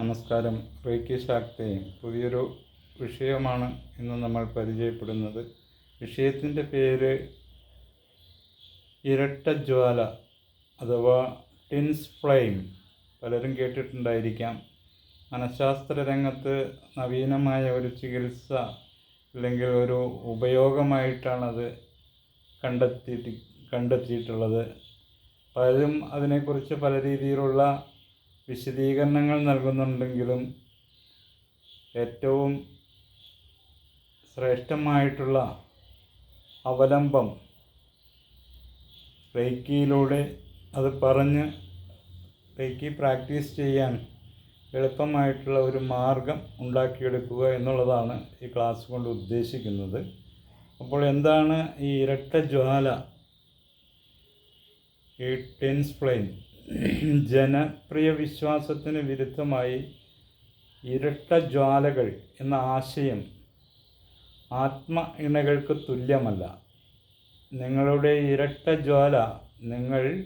നമസ്കാരം. റേക്കി ശാക്തെ പുതിയൊരു വിഷയമാണ് ഇന്ന് നമ്മൾ പരിചയപ്പെടുന്നത്. വിഷയത്തിന്റെ പേര് ഇരട്ട ജ്വാല അഥവാ ടിൻസ് ഫ്ലെയിം. പലരും കേട്ടിട്ടുണ്ടായിരിക്കാം. മനഃശാസ്ത്ര രംഗത്ത് നവീനമായ ഒരു ചികിത്സ അല്ലെങ്കിൽ ഒരു ഉപയോഗമായിട്ടാണത് കണ്ടെത്തി കണ്ടെത്തിയിട്ടുള്ളത്. പലരും അതിനെക്കുറിച്ച് പല രീതിയിലുള്ള വിശദീകരണങ്ങൾ നൽകുന്നുണ്ടെങ്കിലും ഏറ്റവും ശ്രേഷ്ഠമായിട്ടുള്ള അവലംബം റേക്കിയിലൂടെ അത് പറഞ്ഞ് റേക്കി പ്രാക്ടീസ് ചെയ്യാൻ എളുപ്പമായിട്ടുള്ള ഒരു മാർഗം ഉണ്ടാക്കിയെടുക്കുക എന്നുള്ളതാണ് ഈ ക്ലാസ് കൊണ്ട് ഉദ്ദേശിക്കുന്നത്. അപ്പോൾ എന്താണ് ഈ ഇരട്ട ജ്വാല ഈ ടെൻസ് ഫ്ലെയിം ജനപ്രിയ വിശ്വാസത്തിന് വിരുദ്ധമായി ഇരട്ട ജ്വാലകൾ എന്ന ആശയം ആത്മ ഇണകൾക്ക് തുല്യമല്ല. നിങ്ങളുടെ ഇരട്ട ജ്വാല നിങ്ങൾ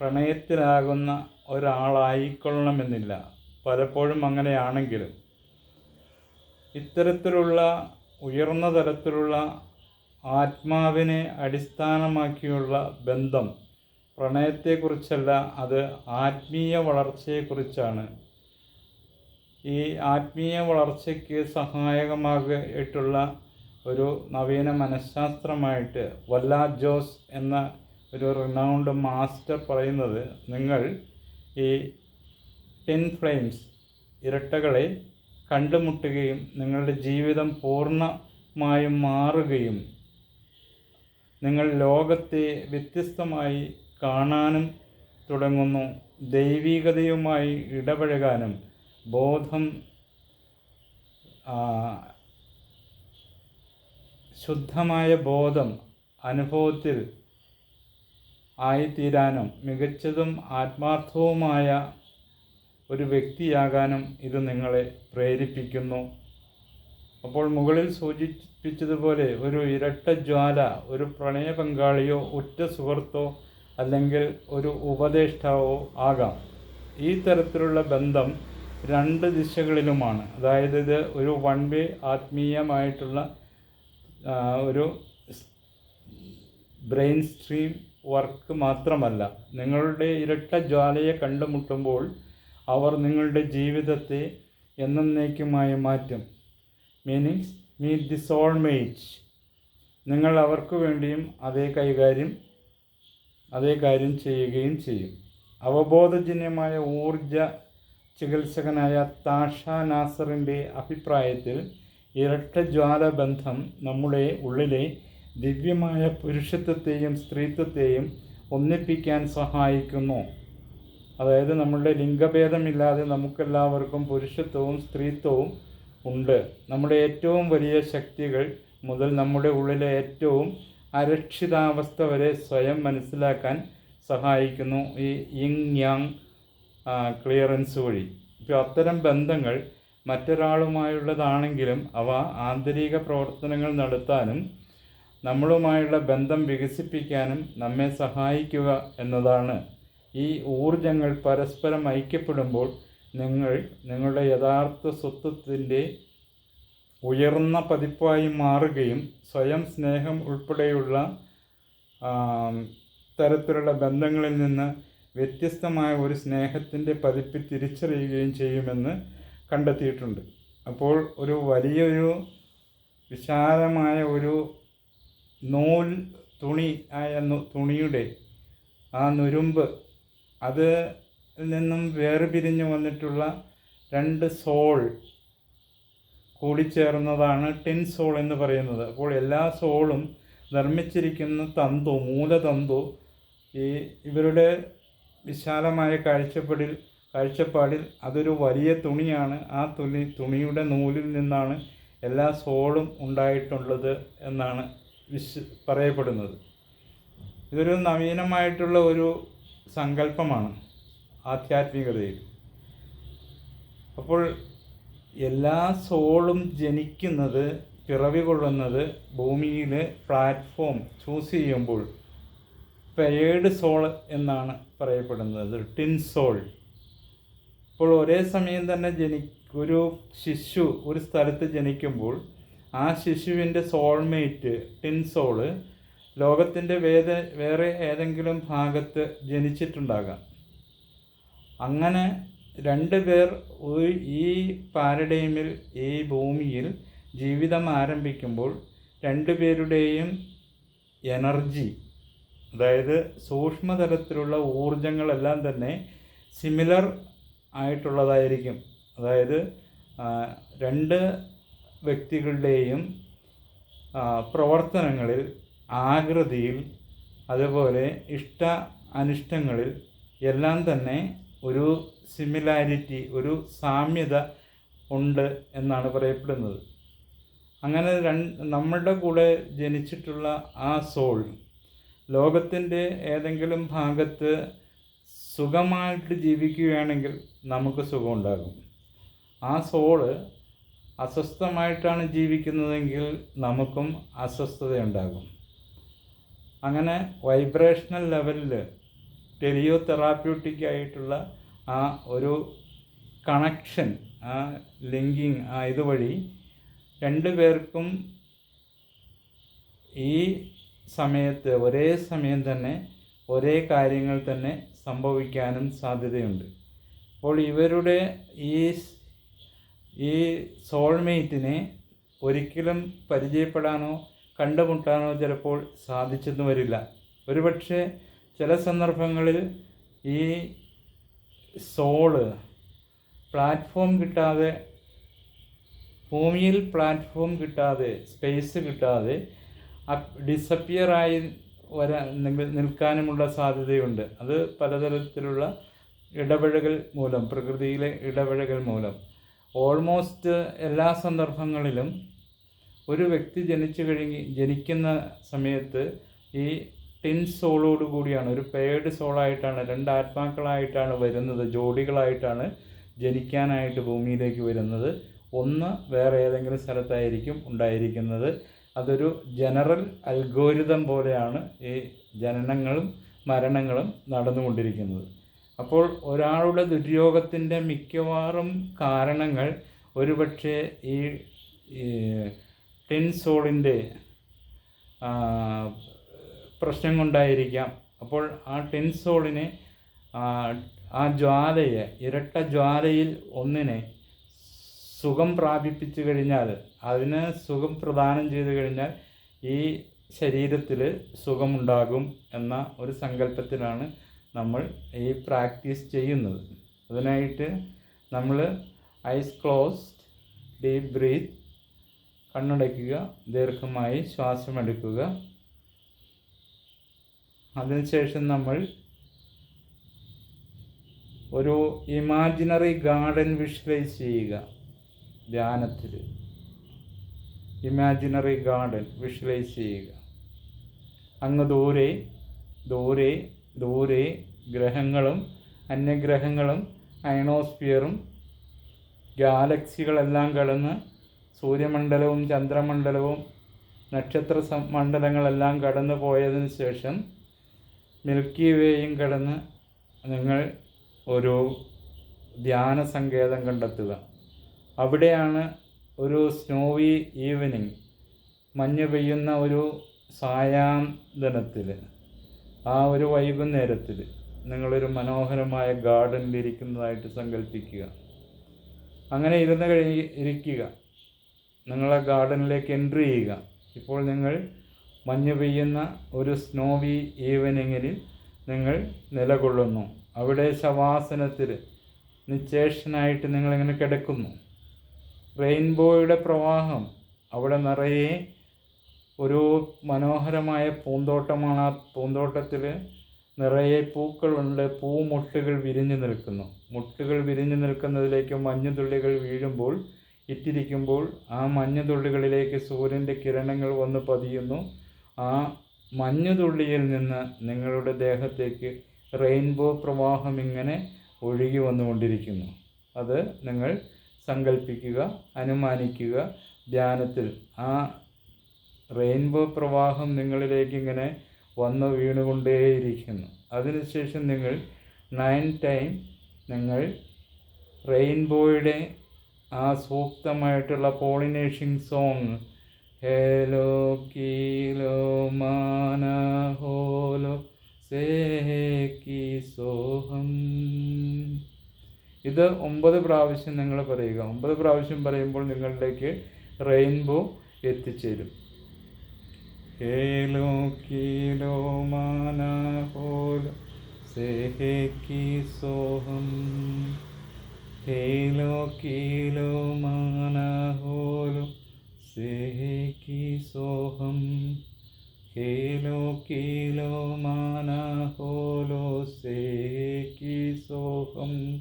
പ്രണയത്തിലാകുന്ന ഒരാളായിക്കൊള്ളണമെന്നില്ല. പലപ്പോഴും അങ്ങനെയാണെങ്കിലും ഇത്തരത്തിലുള്ള ഉയർന്ന തലത്തിലുള്ള ആത്മാവിനെ അടിസ്ഥാനമാക്കിയുള്ള ബന്ധം പ്രണയത്തെക്കുറിച്ചല്ല അത് ആത്മീയ വളർച്ചയെക്കുറിച്ചാണ്. ഈ ആത്മീയ വളർച്ചയ്ക്ക് സഹായകമായിട്ടുള്ള ഒരു നവീന മനഃശാസ്ത്രമായിട്ട് വല്ലാ ജോസ് എന്ന ഒരു റിനൗണ്ട് മാസ്റ്റർ പറയുന്നത് നിങ്ങൾ ഈ ടെൻ ഫ്ലെയിംസ് ഇരട്ടകളെ കണ്ടുമുട്ടുകയും നിങ്ങളുടെ ജീവിതം പൂർണമായും മാറുകയും നിങ്ങൾ ലോകത്തെ വ്യത്യസ്തമായി കാണാനും തുടങ്ങുന്നു. ദൈവികതയുമായി ഇടപഴകാനും ബോധം ശുദ്ധമായ ബോധം അനുഭവത്തിൽ ആയിത്തീരാനും മികച്ചതും ആത്മാർത്ഥവുമായ ഒരു വ്യക്തിയാകാനും ഇത് നിങ്ങളെ പ്രേരിപ്പിക്കുന്നു. അപ്പോൾ മുകളിൽ സൂചിപ്പിച്ചതുപോലെ ഒരു ഇരട്ട ജ്വാല ഒരു പ്രണയ പങ്കാളിയോ ഉറ്റ സുഹൃത്തോ അല്ലെങ്കിൽ ഒരു ഉപദേഷ്ടാവോ ആകാം. ഈ തരത്തിലുള്ള ബന്ധം രണ്ട് ദിശകളിലുമാണ്. അതായത് ഇത് ഒരു വൺ വേ ആത്മീയമായിട്ടുള്ള ഒരു ബ്രെയിൻ സ്ട്രീം വർക്ക് മാത്രമല്ല. നിങ്ങളുടെ ഇരട്ട ജ്വാലയെ കണ്ടുമുട്ടുമ്പോൾ അവർ നിങ്ങളുടെ ജീവിതത്തെ എന്നേക്കുമായി മാറ്റും. മീനിങ്സ് മീറ്റ് ദി സോൾമേറ്റ് നിങ്ങൾ അവർക്ക് വേണ്ടിയും അതേ കൈകാര്യം അതേ കാര്യം ചെയ്യുകയും ചെയ്യും. അവബോധജന്യമായ ഊർജ ചികിത്സകനായ താഷ നാസറിന്റെ അഭിപ്രായത്തിൽ ഇരട്ട ജ്വാലബന്ധം നമ്മുടെ ഉള്ളിലെ ദിവ്യമായ പുരുഷത്വത്തെയും സ്ത്രീത്വത്തെയും ഒന്നിപ്പിക്കാൻ സഹായിക്കുന്നു. അതായത് നമ്മളുടെ ലിംഗഭേദമില്ലാതെ നമുക്കെല്ലാവർക്കും പുരുഷത്വവും സ്ത്രീത്വവും ഉണ്ട്. നമ്മുടെ ഏറ്റവും വലിയ ശക്തികൾ മുതൽ നമ്മുടെ ഉള്ളിലെ ഏറ്റവും അരക്ഷിതാവസ്ഥ വരെ സ്വയം മനസ്സിലാക്കാൻ സഹായിക്കുന്നു ഈ യിങ് യാങ് ക്ലിയറൻസ് വഴി. ഇപ്പോൾ അത്തരം ബന്ധങ്ങൾ മറ്റൊരാളുമായുള്ളതാണെങ്കിലും അവ ആന്തരിക പ്രവർത്തനങ്ങൾ നടത്താനും നമ്മളുമായുള്ള ബന്ധം വികസിപ്പിക്കാനും നമ്മെ സഹായിക്കുക എന്നതാണ്. ഈ ഊർജങ്ങൾ പരസ്പരം ഐക്യപ്പെടുമ്പോൾ നിങ്ങൾ നിങ്ങളുടെ യഥാർത്ഥ സ്വത്വത്തിന്റെ ഉയർന്ന പതിപ്പായി മാറുകയും സ്വയം സ്നേഹം ഉൾപ്പെടെയുള്ള തരത്തിലുള്ള ബന്ധങ്ങളിൽ നിന്ന് വ്യത്യസ്തമായ ഒരു സ്നേഹത്തിന്റെ പതിപ്പ് തിരിച്ചറിയുകയും ചെയ്യുമെന്ന് കണ്ടെത്തിയിട്ടുണ്ട്. അപ്പോൾ ഒരു വലിയൊരു വിശാലമായ ഒരു നൂൽ തുണി ആയ തുണിയുടെ ആ നുരുമ്പ് അത് നിന്നും വേർപിരിഞ്ഞ് വന്നിട്ടുള്ള രണ്ട് സോൾ കൂടിച്ചേർന്നതാണ് ടെൻ സോൾ എന്ന് പറയുന്നത്. അപ്പോൾ എല്ലാ സോളും നിർമ്മിച്ചിരിക്കുന്ന തന്തു മൂലതന്തു ഈ ഇവരുടെ വിശാലമായ കാഴ്ചപ്പാടിൽ കാഴ്ചപ്പാടിൽ അതൊരു വലിയ തുണിയാണ്. ആ തുണി തുണിയുടെ നൂലിൽ നിന്നാണ് എല്ലാ സോളും ഉണ്ടായിട്ടുള്ളത് എന്നാണ് വിശ് പറയപ്പെടുന്നത്. ഇതൊരു നവീനമായിട്ടുള്ള ഒരു സങ്കല്പമാണ് ആധ്യാത്മികതയിൽ. അപ്പോൾ എല്ലാ സോളും ജനിക്കുന്നത് പിറവി കൊള്ളുന്നത് ഭൂമിയിൽ പ്ലാറ്റ്ഫോം ചൂസ് ചെയ്യുമ്പോൾ പെയേഡ് സോൾ എന്നാണ് പറയപ്പെടുന്നത് ടിൻ സോൾ ഇപ്പോൾ ഒരേ സമയം തന്നെ ജനി ഒരു ശിശു ഒരു സ്ഥലത്ത് ജനിക്കുമ്പോൾ ആ ശിശുവിന്റെ സോൾമേറ്റ് ടിൻ സോൾ ലോകത്തിന്റെ വേദ വേറെ ഏതെങ്കിലും ഭാഗത്ത് ജനിച്ചിട്ടുണ്ടാകാം. അങ്ങനെ രണ്ട് പേർ ഈ പാരഡൈമിൽ ഈ ഭൂമിയിൽ ജീവിതം ആരംഭിക്കുമ്പോൾ രണ്ടുപേരുടെയും എനർജി അതായത് സൂക്ഷ്മതലത്തിലുള്ള ഊർജങ്ങളെല്ലാം തന്നെ സിമിലർ ആയിട്ടുള്ളതായിരിക്കും. അതായത് രണ്ട് വ്യക്തികളുടെയും പ്രവർത്തനങ്ങളിൽ ആകൃതിയിൽ അതുപോലെ ഇഷ്ട അനിഷ്ടങ്ങളിൽ എല്ലാം തന്നെ ഒരു സിമിലാരിറ്റി ഒരു സാമ്യത ഉണ്ട് എന്നാണ് പറയപ്പെടുന്നത്. അങ്ങനെ രണ്ട് നമ്മളുടെ കൂടെ ജനിച്ചിട്ടുള്ള ആ സോൾ ലോകത്തിന്റെ ഏതെങ്കിലും ഭാഗത്ത് സുഖമായിട്ട് ജീവിക്കുകയാണെങ്കിൽ നമുക്ക് സുഖമുണ്ടാകും. ആ സോൾ അസ്വസ്ഥമായിട്ടാണ് ജീവിക്കുന്നതെങ്കിൽ നമുക്കും അസ്വസ്ഥതയുണ്ടാകും. അങ്ങനെ വൈബ്രേഷണൽ ലെവലിൽ ടെലിയോ തെറാപ്യൂട്ടിക് ആയിട്ടുള്ള ആ ഒരു കണക്ഷൻ ആ ലിങ്കിങ് ആ ഇതുവഴി രണ്ട് പേർക്കും ഈ സമയത്ത് ഒരേ സമയം തന്നെ ഒരേ കാര്യങ്ങൾ തന്നെ സംഭവിക്കാനും സാധ്യതയുണ്ട്. അപ്പോൾ ഇവരുടെ ഈ ഈ സോൾമേറ്റിനെ ഒരിക്കലും പരിചയപ്പെടാനോ കണ്ടുമുട്ടാനോ ചിലപ്പോൾ സാധിച്ചെന്ന് വരില്ല. ഒരുപക്ഷെ ചില സന്ദർഭങ്ങളിൽ ഈ സോൾ പ്ലാറ്റ്ഫോം കിട്ടാതെ ഭൂമിയിൽ പ്ലാറ്റ്ഫോം കിട്ടാതെ സ്പേസ് കിട്ടാതെ ഡിസപ്പിയർ ആയി വരാൻ നിൽ- നിൽക്കാനുമുള്ള സാധ്യതയുണ്ട്. അത് പലതരത്തിലുള്ള ഇടപഴകൽ മൂലം പ്രകൃതിയിലെ ഇടപഴകൽ മൂലം. ഓൾമോസ്റ്റ് എല്ലാ സന്ദർഭങ്ങളിലും ഒരു വ്യക്തി ജനിച്ചു കഴിഞ്ഞ് ജനിക്കുന്ന സമയത്ത് ഈ ടിൻ സോളോട് കൂടിയാണ് ഒരു പേഡ് സോളായിട്ടാണ് രണ്ട് ആത്മാക്കളായിട്ടാണ് വരുന്നത് ജോഡികളായിട്ടാണ് ജനിക്കാനായിട്ട് ഭൂമിയിലേക്ക് വരുന്നത്. ഒന്ന് വേറെ ഏതെങ്കിലും സ്ഥലത്തായിരിക്കും ഉണ്ടായിരിക്കുന്നത്. അതൊരു ജനറൽ അൽഗോരിതം പോലെയാണ് ഈ ജനനങ്ങളും മരണങ്ങളും നടന്നുകൊണ്ടിരിക്കുന്നത്. അപ്പോൾ ഒരാളുടെ ദുര്യോഗത്തിന്റെ മിക്കവാറും കാരണങ്ങൾ ഒരുപക്ഷെ ഈ ഈ ടിൻ സോളിന്റെ പ്രശ്നം കൊണ്ടായിരിക്കാം അപ്പോൾ ആ ടെൻസോളിനെ ആ, ജ്വാലയെ ഇരട്ട ജ്വാലയിൽ ഒന്നിനെ സുഖം പ്രാപിപ്പിച്ചു കഴിഞ്ഞാൽ അതിന് സുഖം പ്രദാനം ചെയ്തു കഴിഞ്ഞാൽ ഈ ശരീരത്തിൽ സുഖമുണ്ടാകും എന്ന ഒരു സങ്കല്പത്തിലാണ് നമ്മൾ ഈ പ്രാക്ടീസ് ചെയ്യുന്നത്. അതിനായിട്ട് നമ്മൾ ഐസ് ക്ലോസ്ഡ് ഡീപ് ബ്രീത്ത് കണ്ണടയ്ക്കുക ദീർഘമായി ശ്വാസമെടുക്കുക. അതിനുശേഷം നമ്മൾ ഒരു ഇമാജിനറി ഗാർഡൻ വിഷ്വലൈസ് ചെയ്യുക. ധ്യാനത്തിൽ. ഇമാജിനറി ഗാർഡൻ വിഷ്വലൈസ് ചെയ്യുക. അങ്ങ് ദൂരെ ദൂരെ ദൂരെ ഗ്രഹങ്ങളും അന്യഗ്രഹങ്ങളും അയണോസ്ഫിയറും ഗാലക്സികളെല്ലാം കടന്ന് സൂര്യമണ്ഡലവും ചന്ദ്രമണ്ഡലവും നക്ഷത്ര മണ്ഡലങ്ങളെല്ലാം കടന്നു പോയതിന് ശേഷം മിൽക്കി വേയും കടന്ന് നിങ്ങൾ ഒരു ധ്യാന സങ്കേതം കണ്ടെത്തുക. അവിടെയാണ് ഒരു സ്നോവി ഈവനിങ് മഞ്ഞ് പെയ്യുന്ന ഒരു സായാന്തനത്തിൽ ആ ഒരു വൈകുന്നേരത്തിൽ നിങ്ങളൊരു മനോഹരമായ ഗാർഡനിൽ ഇരിക്കുന്നതായിട്ട് സങ്കല്പിക്കുക അങ്ങനെ ഇരുന്ന് കഴിഞ്ഞ് ഇരിക്കുക. നിങ്ങളെ ഗാർഡനിലേക്ക് എൻട്രി ചെയ്യുക. ഇപ്പോൾ നിങ്ങൾ മഞ്ഞ് പെയ്യുന്ന ഒരു സ്നോവി ഈവനിങ്ങിൽ നിങ്ങൾ നിലകൊള്ളുന്നു. അവിടെ ശവാസനത്തിൽ നിശേഷനായിട്ട് നിങ്ങളിങ്ങനെ കിടക്കുന്നു. റെയിൻബോയുടെ പ്രവാഹം അവിടെ നിറയെ ഒരു മനോഹരമായ പൂന്തോട്ടമാണ്. ആ പൂന്തോട്ടത്തിൽ നിറയെ പൂക്കളുണ്ട്. പൂമുട്ടുകൾ വിരിഞ്ഞു നിൽക്കുന്നു. മുട്ടുകൾ വിരിഞ്ഞു നിൽക്കുന്നതിലേക്ക് മഞ്ഞുതുള്ളികൾ വീഴുമ്പോൾ ഇറ്റിരിക്കുമ്പോൾ ആ മഞ്ഞുതുള്ളികളിലേക്ക് സൂര്യന്റെ കിരണങ്ങൾ വന്ന് പതിയുന്നു. ആ മഞ്ഞുതുള്ളിയിൽ നിന്ന് നിങ്ങളുടെ ദേഹത്തേക്ക് റെയിൻബോ പ്രവാഹം ഇങ്ങനെ ഒഴുകി വന്നുകൊണ്ടിരിക്കുന്നു. അത് നിങ്ങൾ സങ്കല്പിക്കുക അനുമാനിക്കുക. ധ്യാനത്തിൽ ആ റെയിൻബോ പ്രവാഹം നിങ്ങളിലേക്ക് ഇങ്ങനെ വന്ന് വീണുകൊണ്ടേയിരിക്കുന്നു. അതിനുശേഷം നിങ്ങൾ നയൻ ടൈം നിങ്ങൾ റെയിൻബോയുടെ ആ സൂക്തമായിട്ടുള്ള പോളിനേഷൻ സോങ് ഹേലോ കീലോ മാന ഹോലോ സേക്കി സോഹം ഇത് ഒമ്പത് പ്രാവശ്യം നിങ്ങൾ പറയുക. ഒമ്പത് പ്രാവശ്യം പറയുമ്പോൾ നിങ്ങളിലേക്ക് റെയിൻബോ എത്തിച്ചേരും. ഹേലോ കീലോ മാന ഹോലോ സേഹേക്കി സോഹം. ഹേലോ കീലോ മാന ഹോലോ स्वेहि सोहम, खेलो किलो माना होलो से की सोहम,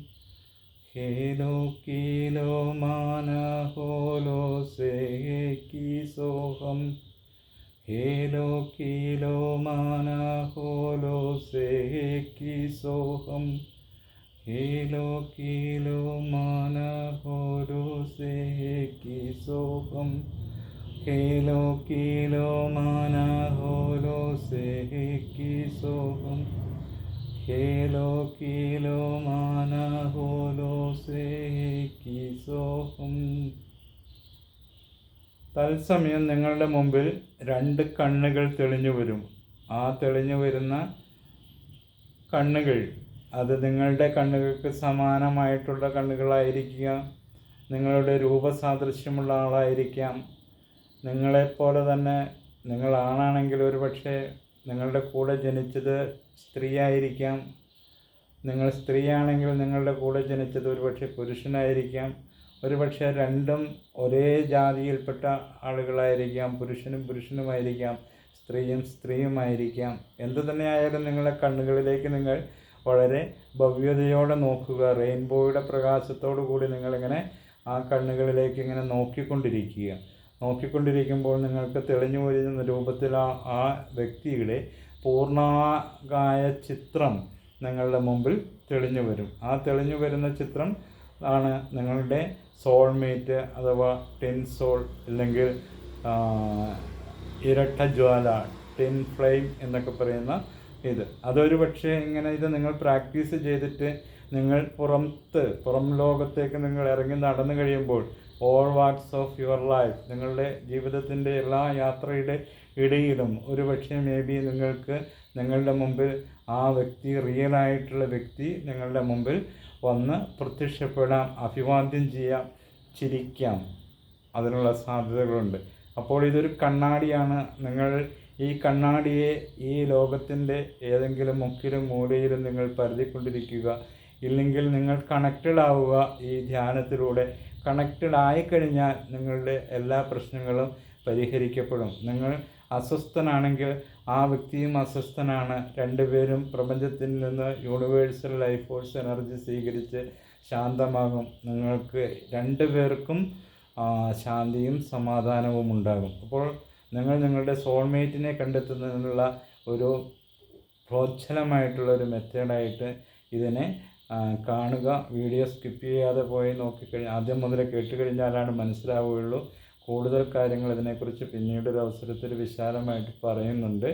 खेलो कीलो माना होलो से की सोहम हेलो कीलो माना होलो से की सोहम हेलो कीलो माना होलो से की सोहम। സേഹേക്കി സോഹം माना होलो से की सोहम സോഹം. ഹേലോ माना होलो से की സോഹം. തത്സമയം നിങ്ങളുടെ മുമ്പിൽ രണ്ട് കണ്ണുകൾ തെളിഞ്ഞു വരും. ആ തെളിഞ്ഞു വരുന്ന കണ്ണുകൾ അത് നിങ്ങളുടെ കണ്ണുകൾക്ക് സമാനമായിട്ടുള്ള കണ്ണുകളായിരിക്കുക നിങ്ങളുടെ രൂപസാദൃശ്യമുള്ള ആളായിരിക്കാം. നിങ്ങളെപ്പോലെ തന്നെ നിങ്ങൾ ആണാണെങ്കിൽ ഒരു പക്ഷേ നിങ്ങളുടെ കൂടെ ജനിച്ചത് സ്ത്രീയായിരിക്കാം. നിങ്ങൾ സ്ത്രീയാണെങ്കിൽ നിങ്ങളുടെ കൂടെ ജനിച്ചത് ഒരു പക്ഷേ പുരുഷനായിരിക്കാം. ഒരു പക്ഷേ രണ്ടും ഒരേ ജാതിയിൽപ്പെട്ട ആളുകളായിരിക്കാം. പുരുഷനും പുരുഷനുമായിരിക്കാം. സ്ത്രീയും സ്ത്രീയുമായിരിക്കാം. എന്തു തന്നെയായാലും നിങ്ങളെ കണ്ണുകളിലേക്ക് നിങ്ങൾ വളരെ ഭവ്യതയോടെ നോക്കുക. റെയിൻബോയുടെ പ്രകാശത്തോടു കൂടി നിങ്ങളിങ്ങനെ ആ കണ്ണുകളിലേക്ക് ഇങ്ങനെ നോക്കിക്കൊണ്ടിരിക്കുക. നോക്കിക്കൊണ്ടിരിക്കുമ്പോൾ നിങ്ങൾക്ക് തെളിഞ്ഞു വരുന്ന രൂപത്തിൽ ആ ആ വ്യക്തിയുടെ പൂർണമായ ചിത്രം നിങ്ങളുടെ മുമ്പിൽ തെളിഞ്ഞു വരും ആ തെളിഞ്ഞു വരുന്ന ചിത്രം ആണ് നിങ്ങളുടെ സോൾമേറ്റ് അഥവാ ടെൻ സോൾ അല്ലെങ്കിൽ ഇരട്ട ജ്വാല ടെൻ ഫ്ലെയിം എന്നൊക്കെ പറയുന്ന ഇത്. അതൊരു പക്ഷേ ഇങ്ങനെ ഇത് നിങ്ങൾ പ്രാക്ടീസ് ചെയ്തിട്ട് നിങ്ങൾ പുറത്ത് പുറം ലോകത്തേക്ക് നിങ്ങൾ ഇറങ്ങി നടന്നു കഴിയുമ്പോൾ all what's of your life നിങ്ങളുടെ ജീവിതത്തിന്റെ എല്ലാ യാത്രയുടെ ഇടയിലും ഒരു പക്ഷേ മേ ബി നിങ്ങൾക്ക് നിങ്ങളുടെ മുമ്പിൽ ആ വ്യക്തി റിയൽ ആയിട്ടുള്ള വ്യക്തി നിങ്ങളുടെ മുമ്പിൽ വന്ന് പ്രത്യക്ഷപ്പെടാം അഭിവാദ്യം ചെയ്യാം ചിരിക്കാം. അതിനുള്ള സാധ്യതകളുണ്ട്. അപ്പോൾ ഇതൊരു കണ്ണാടിയാണ്. നിങ്ങൾ ഈ കണ്ണാടിയെ ഈ ലോകത്തിന്റെ ഏതെങ്കിലും മുക്കിലും മൂലയിലും നിങ്ങൾ പരതിക്കൊണ്ടിരിക്കുക. ഇല്ലെങ്കിൽ നിങ്ങൾ കണക്റ്റഡ് ആവുക ഈ ധ്യാനത്തിലൂടെ. കണക്റ്റഡ് ആയിക്കഴിഞ്ഞാൽ നിങ്ങളുടെ എല്ലാ പ്രശ്നങ്ങളും പരിഹരിക്കപ്പെടും. നിങ്ങൾ അസ്വസ്ഥനാണെങ്കിൽ ആ വ്യക്തിയും അസ്വസ്ഥനാണ്. രണ്ടുപേരും പ്രപഞ്ചത്തിൽ നിന്ന് യൂണിവേഴ്സൽ ലൈഫ് ഫോഴ്സ് എനർജി സ്വീകരിച്ച് ശാന്തമാകും. നിങ്ങൾക്ക് രണ്ടുപേർക്കും പേർക്കും ശാന്തിയും സമാധാനവും ഉണ്ടാകും. അപ്പോൾ നിങ്ങൾ നിങ്ങളുടെ സോൾമേറ്റിനെ കണ്ടെത്തുന്നതിനുള്ള ഒരു പ്രോജ്വലമായിട്ടുള്ള ഒരു മെത്തേഡായിട്ട് ഇതിനെ കാണുക. വീഡിയോ സ്കിപ്പ് ചെയ്യാതെ പോയി നോക്കിക്കഴിഞ്ഞാൽ ആദ്യം മുതൽ കേട്ട് കഴിഞ്ഞാലാണ് മനസ്സിലാവുകയുള്ളൂ. കൂടുതൽ കാര്യങ്ങൾ ഇതിനെക്കുറിച്ച് പിന്നീട് ഒരു അവസരത്തിൽ വിശാലമായിട്ട് പറയുന്നുണ്ട്.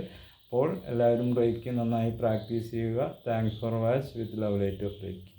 അപ്പോൾ എല്ലാവരും റേക്ക് നന്നായി പ്രാക്ടീസ് ചെയ്യുക. Thanks for watch with love light of rake